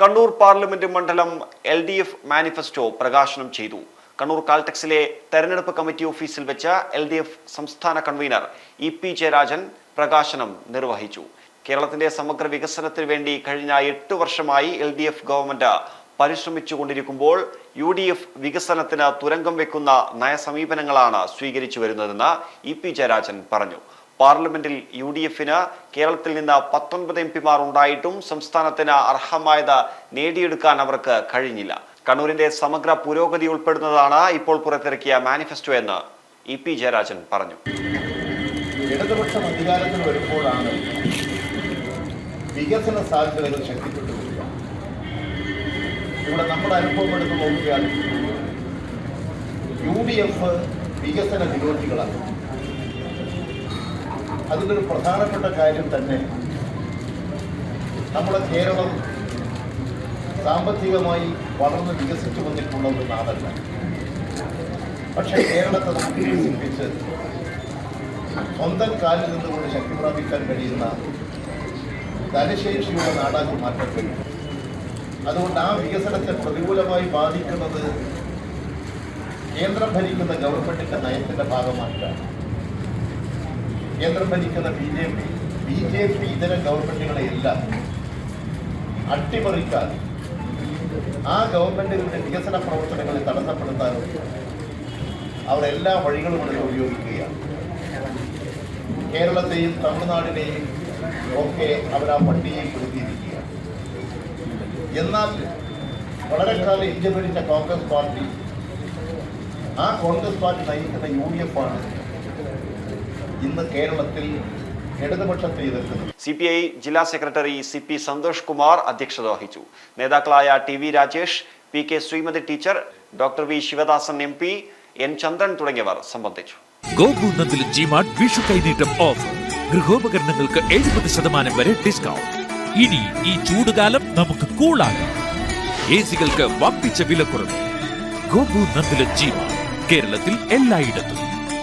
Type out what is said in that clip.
Kannur parliament മണ്ഡലം L D F manifesto പ്രകാശനം ചെയ്തു. കണ്ണൂർ കാൽടെക്സിലെ തെരഞ്ഞെടുപ്പ് കമ്മിറ്റി ഓഫീസിൽ വെച്ച എൽ ഡി എഫ് സംസ്ഥാന കൺവീനർ ഇ പി ജയരാജൻ പ്രകാശനം നിർവഹിച്ചു. കേരളത്തിന്റെ സമഗ്ര വികസനത്തിന് വേണ്ടി കഴിഞ്ഞ എട്ട് വർഷമായി എൽ ഡി എഫ് ഗവൺമെന്റ് പരിശ്രമിച്ചുകൊണ്ടിരിക്കുമ്പോൾ യു ഡി എഫ് വികസനത്തിന് തുരങ്കം വെക്കുന്ന നയസമീപനങ്ങളാണ് സ്വീകരിച്ചു വരുന്നതെന്ന് ഇ പി ജയരാജൻ പറഞ്ഞു. പാർലമെന്റിൽ യു ഡി എഫിന് കേരളത്തിൽ നിന്ന് പത്തൊൻപത് എം പിമാർ ഉണ്ടായിട്ടും സംസ്ഥാനത്തിന് അർഹമായത് നേടിയെടുക്കാൻ അവർക്ക് കഴിഞ്ഞില്ല. കണ്ണൂരിന്റെ സമഗ്ര പുരോഗതി ഉൾപ്പെടുന്നതാണ് ഇപ്പോൾ പുറത്തിറക്കിയ മാനിഫെസ്റ്റോ എന്ന് ഇ പി ജയരാജൻ പറഞ്ഞു. ഇടതുപക്ഷം അധികാരത്തിൽ വരുമ്പോഴാണ് വികസന സാധ്യതകൾ ശക്തിപ്പെട്ടു ഇവിടെ നമ്മുടെ അനുഭവം എടുത്ത് നോക്കിയാൽ യു ഡി എഫ് വികസന വിരോധികളാണ്. അതിലൊരു പ്രധാനപ്പെട്ട കാര്യം തന്നെ നമ്മുടെ കേരളം സാമ്പത്തികമായി വളർന്ന് വികസിച്ചു വന്നിട്ടുള്ള ഒരു നാടല്ല. പക്ഷേ കേരളത്തെ നമുക്ക് വികസിപ്പിച്ച് സ്വന്തം കാലിൽ നിന്നുകൊണ്ട് ശക്തി പ്രാപിക്കാൻ കഴിയുന്ന ധനശേഷിയുള്ള നാടാക്കി മാറ്റാൻ അതുകൊണ്ട് ആ വികസനത്തെ പ്രതികൂലമായി ബാധിക്കുന്നത് കേന്ദ്രം ഭരിക്കുന്ന ഗവൺമെന്റിന്റെ നയത്തിന്റെ ഭാഗമായിട്ടാണ്. കേന്ദ്രം ഭരിക്കുന്ന B J P B J P ഇതര ഗവൺമെന്റുകളെയെല്ലാം അട്ടിമറിക്കാൻ ആ ഗവൺമെന്റുകളുടെ വികസന പ്രവർത്തനങ്ങളെ തടസ്സപ്പെടുത്താനും അവർ എല്ലാ വഴികളും അതിൽ ഉപയോഗിക്കുകയാണ്. കേരളത്തെയും തമിഴ്നാടിനെയും ഒക്കെ അവർ ആ പട്ടികയിൽ പെടുത്തിയിരിക്കുകയാണ് എന്നാൽ വളരെ കാലം ഇന്ത്യ ഭരിച്ച കോൺഗ്രസ് പാർട്ടി ആ കോൺഗ്രസ് പാർട്ടി നയിക്കുന്ന യു ഡി എഫ് ആണ് ഇന്ന് കേരളത്തിൽ ഇടതുപക്ഷത്തെ എതിർക്കുന്നത് സി പി ഐ ജില്ലാ secretary C P Santhosh Kumar അധ്യക്ഷത വഹിച്ചു. നേതാക്കളായ T V Rajesh P K Sreemathi teacher doctor V Sivadasan M P N Chandran തുടങ്ങിയവർ സംബന്ധിച്ചു. ഗോപൂർണത്തിൽ ജിമാർട്ട് വിഷു കൈനീട്ടം ഓഫർ ഗൃഹോപകരണങ്ങൾക്ക് എഴുപത് ശതമാനം വരെ ഡിസ്കൗണ്ട് ഇനി ഈ ചൂടുകാലം നമുക്ക് കൂളാകാം. എ സികൾക്ക് വമ്പിച്ച വിലക്കുറവ് ഗോപൂർണത്തിലെ ജിമാർട്ട് കേരളത്തിൽ എല്ലായിടത്തും.